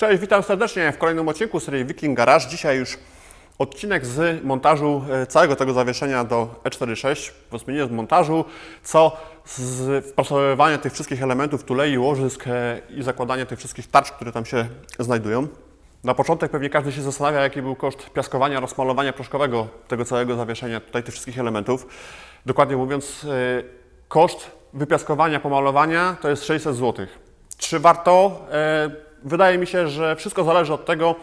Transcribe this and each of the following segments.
Cześć, witam serdecznie w kolejnym odcinku serii Viking Garage. Dzisiaj już odcinek z montażu e, całego tego zawieszenia do E46. Powiedzmy nie z montażu, co z wpracowywania tych wszystkich elementów tulei, łożysk e, i zakładania tych wszystkich tarcz, które tam się znajdują. Na początek pewnie każdy się zastanawia, jaki był koszt piaskowania, rozmalowania proszkowego tego całego zawieszenia, tutaj tych wszystkich elementów. Dokładnie mówiąc, e, koszt wypiaskowania, pomalowania to jest 600 zł. Czy warto? Wydaje mi się, że wszystko zależy od tego,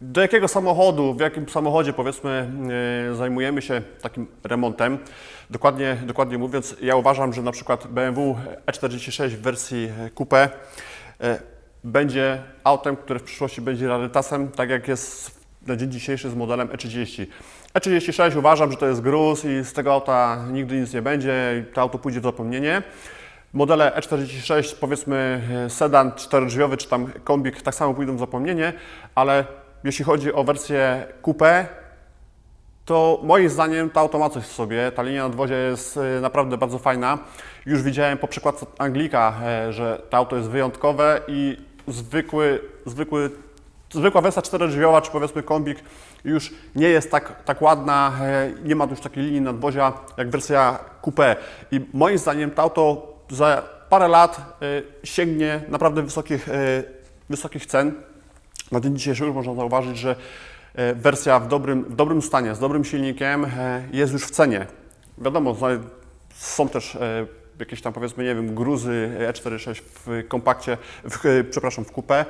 do jakiego samochodu, w jakim samochodzie powiedzmy e, zajmujemy się takim remontem. Dokładnie, dokładnie mówiąc, ja uważam, że na przykład BMW E46 w wersji coupe e, będzie autem, które w przyszłości będzie rarytasem, tak jak jest na dzień dzisiejszy z modelem E30. E36 uważam, że to jest gruz i z tego auta nigdy nic nie będzie to auto pójdzie w zapomnienie. Modele E46, powiedzmy e, sedan czterodrzwiowy czy tam kombik, tak samo pójdą w zapomnienie, ale jeśli chodzi o wersję coupe, to moim zdaniem to auto ma coś w sobie. Ta linia nadwozia jest e, naprawdę bardzo fajna. Już widziałem po przykładce Anglika, e, że to auto jest wyjątkowe i zwykły, zwykły, zwykła wersja czterodrzwiowa, czy powiedzmy kombik już nie jest tak, tak ładna, nie ma już takiej linii nadwozia jak wersja coupe. I moim zdaniem to auto za parę lat e, sięgnie naprawdę wysokich, e, wysokich cen. Na dzień dzisiejszy już można zauważyć, że e, wersja w dobrym, w dobrym stanie, z dobrym silnikiem jest już w cenie. Wiadomo, są też jakieś tam powiedzmy, nie wiem, gruzy E46 w kompakcie, w, przepraszam, w coupe,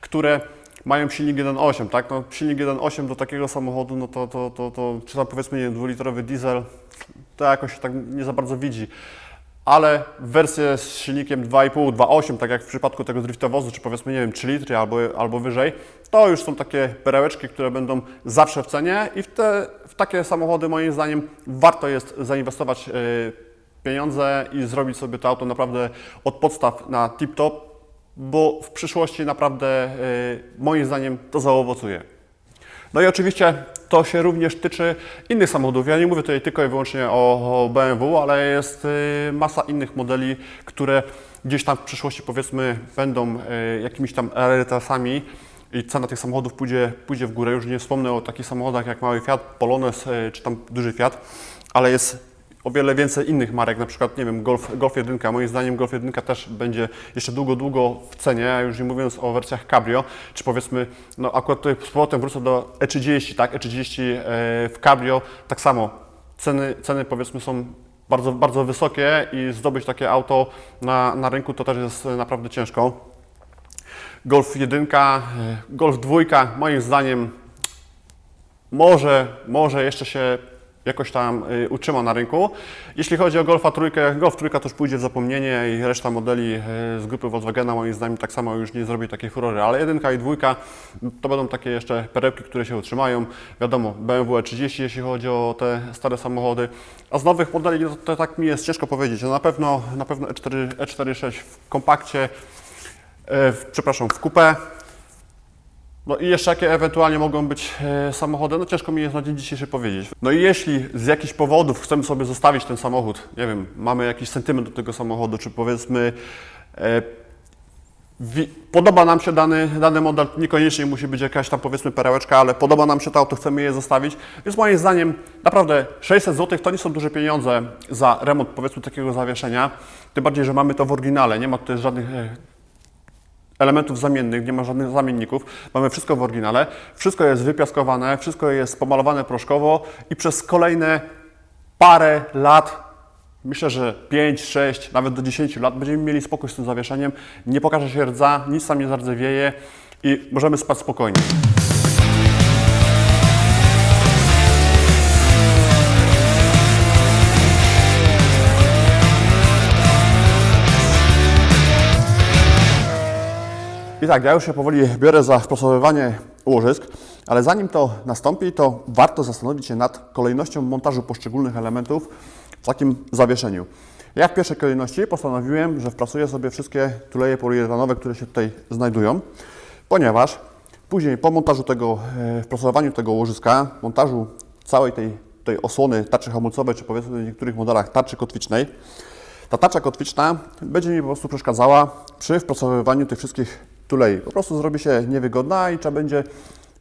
które mają silnik 1.8, tak? No, silnik 1.8 do takiego samochodu, no to, to, to, to czy tam powiedzmy, nie wiem, dwulitrowy diesel, to jakoś się tak nie za bardzo widzi ale wersje z silnikiem 2,5, 2,8, tak jak w przypadku tego driftowozu, czy powiedzmy, nie wiem, 3 litry albo, albo wyżej, to już są takie perełeczki, które będą zawsze w cenie i w, te, w takie samochody moim zdaniem warto jest zainwestować yy, pieniądze i zrobić sobie to auto naprawdę od podstaw na tip-top, bo w przyszłości naprawdę yy, moim zdaniem to zaowocuje. No i oczywiście to się również tyczy innych samochodów. Ja nie mówię tutaj tylko i wyłącznie o, BMW, ale jest y, masa innych modeli, które gdzieś tam w przyszłości powiedzmy będą y, jakimiś tam rarytasami i cena tych samochodów pójdzie, pójdzie w górę. Już nie wspomnę o takich samochodach jak mały Fiat, Polones y, czy tam duży Fiat, ale jest o wiele więcej innych marek, na przykład, nie wiem, Golf, Golf 1. Moim zdaniem Golf 1 też będzie jeszcze długo, długo w cenie, a już nie mówiąc o wersjach Cabrio, czy powiedzmy, no akurat tutaj z powrotem wrócę do E30, tak, E30 e, w Cabrio, tak samo, ceny, ceny powiedzmy są bardzo, bardzo wysokie i zdobyć takie auto na, na rynku to też jest naprawdę ciężko. Golf 1, e, Golf 2, moim zdaniem może, może jeszcze się jakoś tam y, utrzyma na rynku. Jeśli chodzi o Golfa trójkę, Golf trójka to już pójdzie w zapomnienie i reszta modeli y, z grupy Volkswagena moim zdaniem tak samo już nie zrobi takiej furory, ale jedynka i dwójka to będą takie jeszcze perełki, które się utrzymają. Wiadomo, BMW E30 jeśli chodzi o te stare samochody, a z nowych modeli no, to tak mi jest ciężko powiedzieć. No, na pewno, na pewno E E4, E46 w kompakcie, y, w, przepraszam, w coupe, no i jeszcze jakie ewentualnie mogą być e, samochody, no ciężko mi jest na dzień dzisiejszy powiedzieć. No i jeśli z jakichś powodów chcemy sobie zostawić ten samochód, nie wiem, mamy jakiś sentyment do tego samochodu, czy powiedzmy e, wi- podoba nam się dany, dany model, niekoniecznie musi być jakaś tam powiedzmy perełeczka, ale podoba nam się to auto, chcemy je zostawić, więc moim zdaniem naprawdę 600 zł to nie są duże pieniądze za remont powiedzmy takiego zawieszenia, tym bardziej, że mamy to w oryginale, nie ma tutaj żadnych e, elementów zamiennych, nie ma żadnych zamienników. Mamy wszystko w oryginale, wszystko jest wypiaskowane, wszystko jest pomalowane proszkowo i przez kolejne parę lat, myślę, że 5, 6, nawet do 10 lat będziemy mieli spokój z tym zawieszeniem, nie pokaże się rdza, nic tam nie zardzewieje i możemy spać spokojnie. I tak, ja już się powoli biorę za wpracowywanie łożysk, ale zanim to nastąpi, to warto zastanowić się nad kolejnością montażu poszczególnych elementów w takim zawieszeniu. Ja w pierwszej kolejności postanowiłem, że wpracuję sobie wszystkie tuleje poliuretanowe, które się tutaj znajdują, ponieważ później po montażu tego, e, wpracowaniu tego łożyska, montażu całej tej, tej osłony tarczy hamulcowej, czy powiedzmy w niektórych modelach tarczy kotwicznej, ta tarcza kotwiczna będzie mi po prostu przeszkadzała przy wpracowywaniu tych wszystkich tulei. Po prostu zrobi się niewygodna i trzeba będzie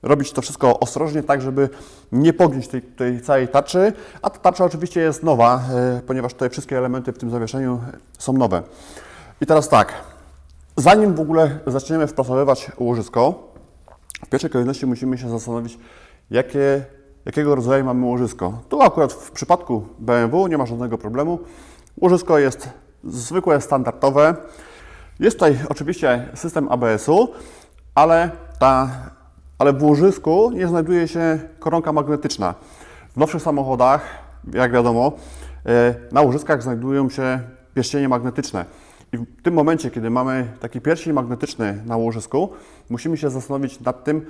robić to wszystko ostrożnie, tak żeby nie pognieć tej, tej całej tarczy. A ta tarcza oczywiście jest nowa, e, ponieważ tutaj wszystkie elementy w tym zawieszeniu są nowe. I teraz tak, zanim w ogóle zaczniemy wprasowywać łożysko, w pierwszej kolejności musimy się zastanowić, jakie, jakiego rodzaju mamy łożysko. Tu akurat w przypadku BMW nie ma żadnego problemu. Łożysko jest zwykłe, standardowe. Jest tutaj oczywiście system ABS-u, ale, ta, ale w łożysku nie znajduje się koronka magnetyczna. W nowszych samochodach, jak wiadomo, e, na łożyskach znajdują się pierścienie magnetyczne. I w tym momencie, kiedy mamy taki pierścień magnetyczny na łożysku, musimy się zastanowić nad tym,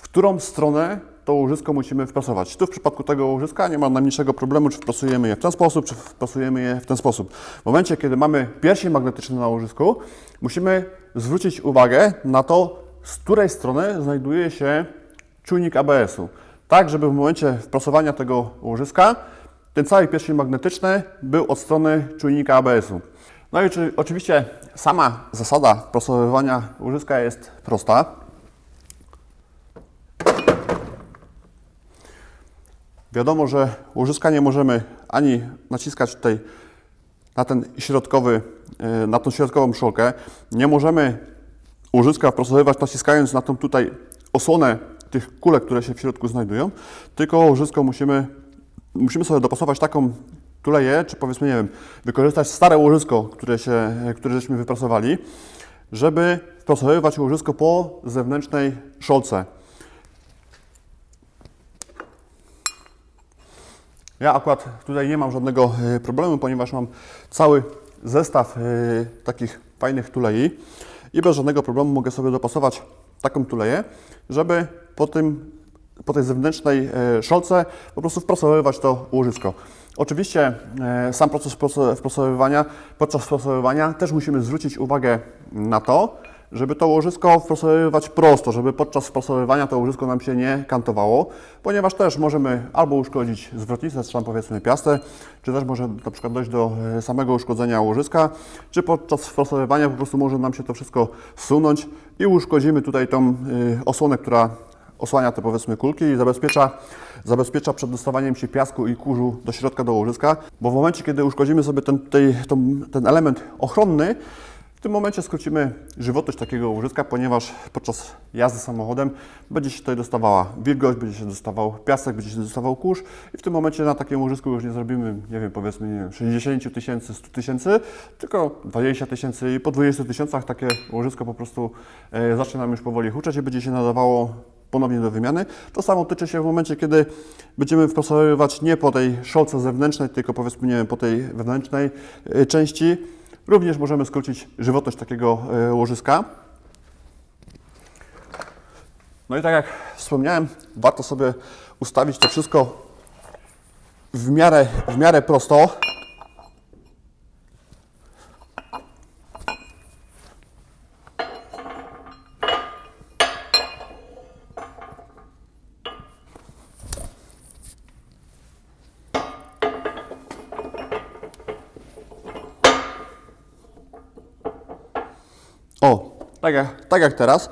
w którą stronę to łożysko musimy wprasować. Tu w przypadku tego łożyska nie ma najmniejszego problemu, czy wprasujemy je w ten sposób, czy wprasujemy je w ten sposób. W momencie, kiedy mamy pierścień magnetyczny na łożysku, musimy zwrócić uwagę na to, z której strony znajduje się czujnik ABS-u. Tak, żeby w momencie wprasowania tego łożyska ten cały pierścień magnetyczny był od strony czujnika ABS-u. No i czy, oczywiście sama zasada wprasowywania łożyska jest prosta. Wiadomo, że łożyska nie możemy ani naciskać tutaj na ten środkowy, e, na tą środkową szolkę. Nie możemy łożyska wprasowywać naciskając na tą tutaj osłonę tych kulek, które się w środku znajdują, tylko łożysko musimy, musimy sobie dopasować taką tuleję, czy powiedzmy, nie wiem, wykorzystać stare łożysko, które, się, które żeśmy wyprasowali, żeby wprasowywać łożysko po zewnętrznej szolce. Ja akurat tutaj nie mam żadnego e, problemu, ponieważ mam cały zestaw e, takich fajnych tulei i bez żadnego problemu mogę sobie dopasować taką tuleję, żeby po, tym, po tej zewnętrznej e, szolce po prostu wprasowywać to łożysko. Oczywiście sam proces wpraso- wprasowywania, podczas wprasowywania też musimy zwrócić uwagę na to, żeby to łożysko wprasowywać prosto, żeby podczas wprasowywania to łożysko nam się nie kantowało, ponieważ też możemy albo uszkodzić zwrotnicę, czy tam powiedzmy piastę, czy też może na przykład dojść do e, samego uszkodzenia łożyska, czy podczas wprasowywania po prostu może nam się to wszystko zsunąć i uszkodzimy tutaj tą e, osłonę, która osłania te powiedzmy kulki i zabezpiecza, zabezpiecza przed dostawaniem się piasku i kurzu do środka do łożyska, bo w momencie, kiedy uszkodzimy sobie ten, ten element ochronny, w tym momencie skrócimy żywotność takiego łożyska, ponieważ podczas jazdy samochodem będzie się tutaj dostawała wilgoć, będzie się dostawał piasek, będzie się dostawał kurz i w tym momencie na takim łożysku już nie zrobimy, nie wiem, powiedzmy nie wiem, 60 tysięcy, 100 tysięcy, tylko 20 tysięcy i po 20 tysiącach takie łożysko po prostu e, zacznie nam już powoli huczeć i będzie się nadawało ponownie do wymiany. To samo tyczy się w momencie, kiedy będziemy wprasowywać nie po tej szolce zewnętrznej, tylko powiedzmy nie wiem, po tej wewnętrznej e, części. Również możemy skrócić żywotność takiego e, łożyska. No i tak jak wspomniałem, warto sobie ustawić to wszystko w miarę, w miarę prosto. O, tak jak, tak jak teraz.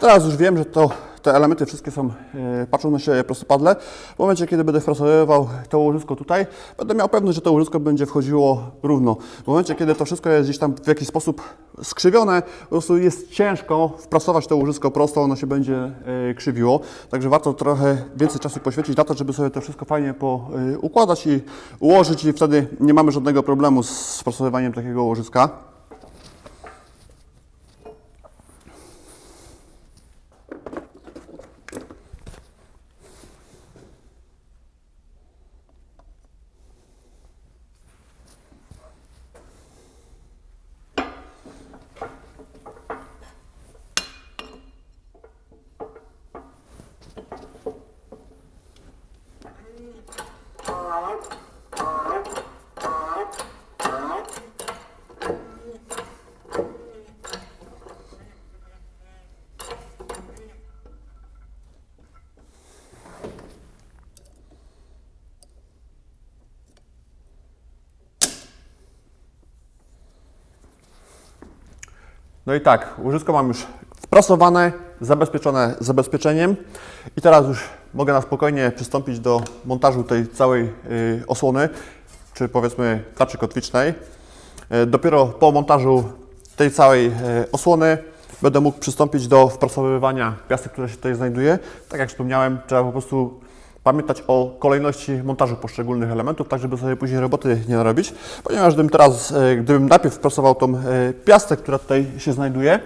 Teraz już wiem, że to, te elementy wszystkie są, e, patrzą na siebie prostopadle. W momencie, kiedy będę wprasowywał to łożysko tutaj, będę miał pewność, że to łożysko będzie wchodziło równo. W momencie, kiedy to wszystko jest gdzieś tam w jakiś sposób skrzywione, po prostu jest ciężko wprasować to łożysko prosto, ono się będzie e, krzywiło. Także warto trochę więcej czasu poświęcić na to, żeby sobie to wszystko fajnie poukładać i ułożyć i wtedy nie mamy żadnego problemu z wprasowywaniem takiego łożyska. No i tak, łożysko mam już prasowane, zabezpieczone zabezpieczeniem. I teraz już mogę na spokojnie przystąpić do montażu tej całej y, osłony, czy powiedzmy tarczy kotwicznej. E, Dopiero po montażu tej całej e, osłony będę mógł przystąpić do wprasowywania piasty, które się tutaj znajduje. Tak jak wspomniałem, trzeba po prostu pamiętać o kolejności montażu poszczególnych elementów, tak żeby sobie później roboty nie narobić. Ponieważ gdybym teraz, e, gdybym najpierw wprasował tą e, piastę, która tutaj się znajduje,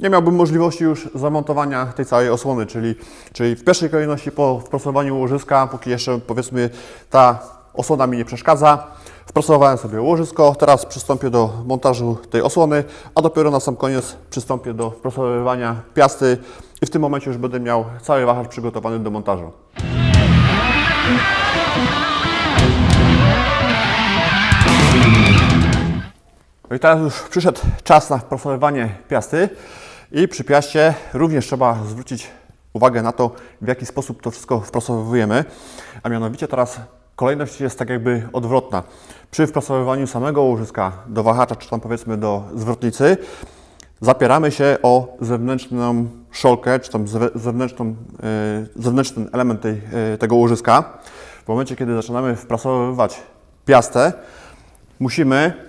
nie miałbym możliwości już zamontowania tej całej osłony, czyli, czyli w pierwszej kolejności po wprasowaniu łożyska, póki jeszcze powiedzmy ta osłona mi nie przeszkadza, wprasowałem sobie łożysko, teraz przystąpię do montażu tej osłony, a dopiero na sam koniec przystąpię do wprasowywania piasty i w tym momencie już będę miał cały wachlarz przygotowany do montażu. No i teraz już przyszedł czas na wprasowywanie piasty i przy piaście również trzeba zwrócić uwagę na to, w jaki sposób to wszystko wprasowujemy, a mianowicie teraz kolejność jest tak jakby odwrotna. Przy wprasowywaniu samego łożyska do wahacza, czy tam powiedzmy do zwrotnicy, zapieramy się o zewnętrzną szolkę, czy tam zewnętrzną, e, zewnętrzny element tej, e, tego łożyska. W momencie, kiedy zaczynamy wprasowywać piastę, musimy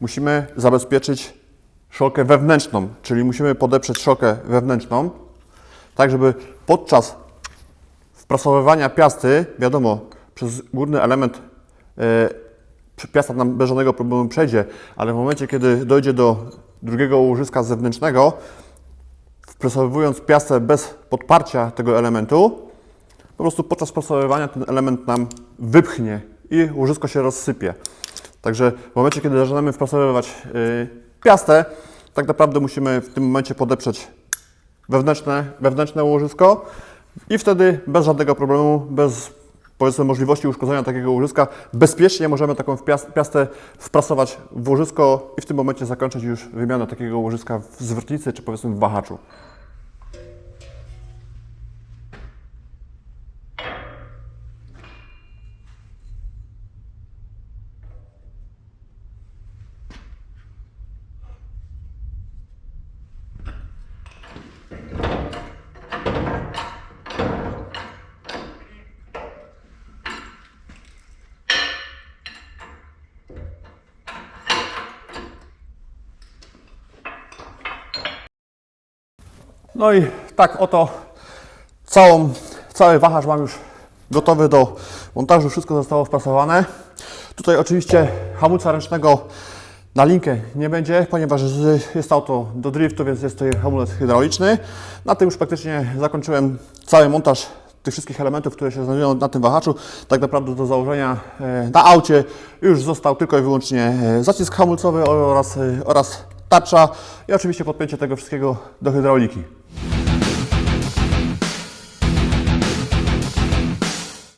musimy zabezpieczyć szolkę wewnętrzną, czyli musimy podeprzeć szolkę wewnętrzną, tak żeby podczas wprasowywania piasty, wiadomo, przez górny element e, piasta nam bez żadnego problemu przejdzie, ale w momencie, kiedy dojdzie do drugiego łożyska zewnętrznego, wprasowując piastę bez podparcia tego elementu, po prostu podczas prasowywania ten element nam wypchnie i łożysko się rozsypie. Także w momencie, kiedy zaczynamy wprasowywać yy, piastę, tak naprawdę musimy w tym momencie podeprzeć wewnętrzne, wewnętrzne łożysko i wtedy bez żadnego problemu, bez powiedzmy możliwości uszkodzenia takiego łożyska, bezpiecznie możemy taką piastę wprasować w łożysko i w tym momencie zakończyć już wymianę takiego łożyska w zwrotnicy czy powiedzmy w wahaczu. No i tak oto całą, cały wachlarz mam już gotowy do montażu. Wszystko zostało wprasowane. Tutaj oczywiście hamulca ręcznego na linkę nie będzie, ponieważ jest auto do driftu, więc jest to hamulec hydrauliczny. Na tym już praktycznie zakończyłem cały montaż tych wszystkich elementów, które się znajdują na tym wahaczu. Tak naprawdę do założenia e, na aucie już został tylko i wyłącznie e, zacisk hamulcowy oraz, e, oraz tarcza i oczywiście podpięcie tego wszystkiego do hydrauliki.